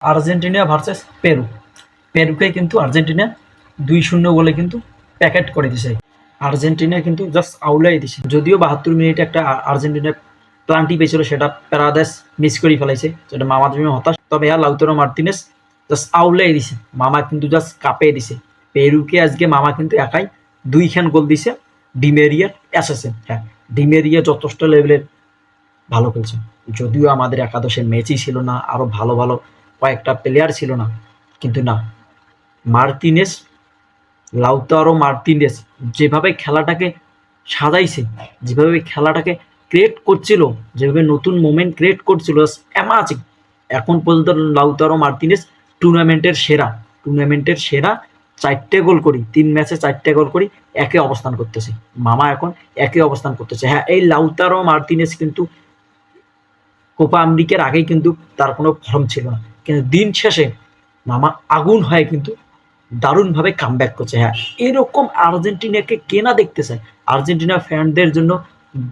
Argentina versus Peru. পেরুকে কিন্তু Argentina দুই শূন্য বলে কিন্তু প্যাকেট করে দিছে। আর্জেন্টিনা কিন্তু জাস্ট আউলাই দিছে। যদিও বাহাত্তর মিনিটে একটা আ- আর্জেন্টিনার প্লান্টি পেয়েছিল, সেটা প্যারাদাস মিস করে ফেলাইছে, যেটা মামার জন্য হতাশ। তবে হ্যাঁ লাউতরো মার্টিনেস জাস্ট আউলাই দিছে। মামা কিন্তু জাস্ট কাপে দিছে। পেরুকে আজকে মামা কিন্তু একাই দুইখান গোল দিছে ডিমেরিয়ার অ্যাসেসিন হ্যাঁ ডিমেরিয়া যথেষ্ট লেভেলের ভালো খেলছে। যদিও আমাদের একাদশে ম্যাচই ছিল না আরও ভালো ভালো কয়েকটা প্লেয়ার ছিল না। কিন্তু না মার্তিনেস লাউতারো মার্তিনেস যেভাবে খেলাটাকে সাজাইছে, যেভাবে খেলাটাকে ক্রিয়েট করছিল, যেভাবে নতুন মোমেন্ট ক্রিয়েট করছিল অ্যামাজিং এখন পর্যন্ত লাউতারো মার্তিনেস টুর্নামেন্টের সেরা টুর্নামেন্টের সেরা চারটে গোল করি, তিন ম্যাচে চারটে গোল করি, একে অবস্থান করতেছে। মামা এখন একে অবস্থান করতেছে। হ্যাঁ এই লাউতারো মার্তিনেস কিন্তু কোপা আমেরিকার আগেই কিন্তু তার কোনো ফর্ম ছিল না। কিন্তু দিন শেষে মামা আগুন হয়ে কিন্তু দারুণভাবে কাম ব্যাক করছে। হ্যাঁ এরকম আর্জেন্টিনাকে কেনা দেখতে চায়? আর্জেন্টিনা ফ্যানদের জন্য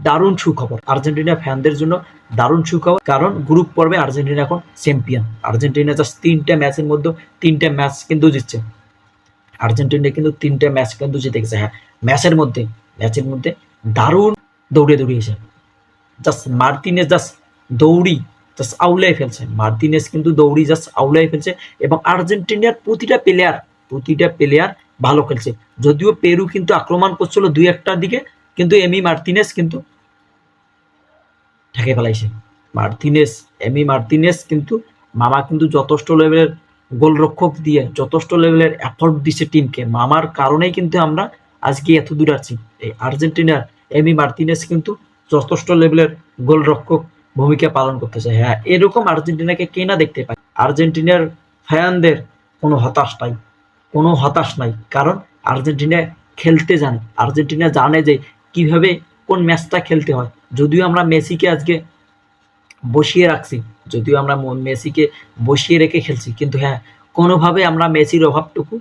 দারুণ সুখবর। আর্জেন্টিনা ফ্যানদের জন্য দারুণ সুখবর। কারণ গ্রুপ পর্বে আর্জেন্টিনা এখন চ্যাম্পিয়ন আর্জেন্টিনা জাস্ট তিনটা ম্যাচের মধ্যে তিনটা ম্যাচ কিন্তু জিতছে। আর্জেন্টিনা কিন্তু তিনটা ম্যাচ কিন্তু জিতে গেছে। হ্যাঁ ম্যাচের মধ্যে ম্যাচের মধ্যে দারুণ দৌড়ে দৌড়িয়েছে। জাস্ট মার্টিনেস জাস্ট দৌড়ি, জাস্ট আউলাই ফেলছে। মার্টিনেস কিন্তু দৌড়ি, জাস্ট আউলাই ফেলছে এবং আর্জেন্টিনার প্রতিটা প্লেয়ার প্রতিটা প্লেয়ার ভালো খেলছে। যদিও পেরু কিন্তু আক্রমণ করছিল দুই একটার দিকে, কিন্তু এমি মার্টিনেস কিন্তু ঠেকে ফেলাইছে। মার্টিনেস, এমি মার্টিনেস কিন্তু মামা কিন্তু যথেষ্ট লেভেলের গোলরক্ষক দিয়ে, যথেষ্ট লেভেলের এফোর্ট দিছে টিমকে মামার কারণেই কিন্তু আমরা আজকে এত দূর আছি। এই আর্জেন্টিনার এমি মার্টিনেস কিন্তু যথেষ্ট লেভেলের গোলরক্ষক ভূমিকা পালন করতেছে। হ্যাঁ এরকম আর্জেন্টিনাকে কে না দেখতে পায়? আর্জেন্টিনার ফ্যানদের কোনো হতাশ নাই, কোনো হতাশ নাই। কারণ আর্জেন্টিনা খেলতে জানে। আর্জেন্টিনা জানে যে কীভাবে কোন ম্যাচটা খেলতে হয়। যদিও আমরা মেসিকে আজকে বসিয়ে রাখছি, যদিও আমরা মেসিকে বসিয়ে রেখে খেলছি, কিন্তু হ্যাঁ কোনোভাবে আমরা মেসির অভাবটুকু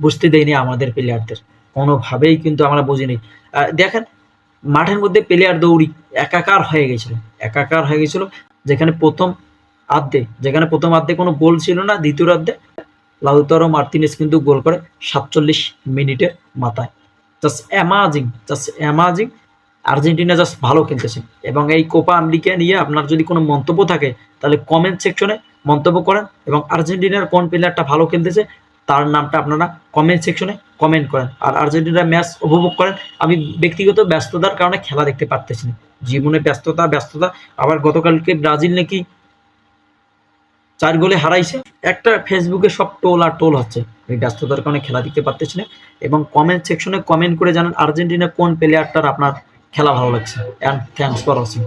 বুঝতে দেইনি আমাদের প্লেয়ারদের কোনোভাবেই কিন্তু আমরা বুঝিনি। দেখেন মাঠের মধ্যে প্লেয়ার দৌড়ি, একাকার হয়ে গেছিল, একাকার হয়ে গেছিল। যেখানে প্রথম আর্ধে, যেখানে প্রথম আর্ধে কোনো গোল ছিল না, দ্বিতীয় আর্ধে লাউতারো মার্তিনেস কিন্তু গোল করে সাতচল্লিশ মিনিটের মাথায়। Just amazing just amazing Argentina just ভালো খেলতেছে। এবং এই কোপা আমেরিকা নিয়ে আপনার যদি কোনো মন্তব্য থাকে, তাহলে কমেন্ট সেকশনে মন্তব্য করেন। এবং আর্জেন্টিনার কোন প্লেয়ারটা ভালো খেলতেছে তার নামটা আপনারা কমেন্ট সেকশনে কমেন্ট করেন। আর আর্জেন্টিনার ম্যাচ উপভোগ করেন। আমি ব্যক্তিগত ব্যস্ততার কারণে খেলা দেখতে পারতেছি না। জীবনে ব্যস্ততা ব্যস্ততা। আবার গতকালকে ব্রাজিল নাকি চার গোলে হারাইছে। একটা ফেসবুকে সব টোল আর টোল হচ্ছে। এই ব্যস্ততার কারণে খেলা দেখতে পারতেছি না। এবং কমেন্ট সেকশনে কমেন্ট করে জানান আর্জেন্টিনা কোন প্লেয়ারটার আপনার খেলা ভালো লাগছে। And thanks for watching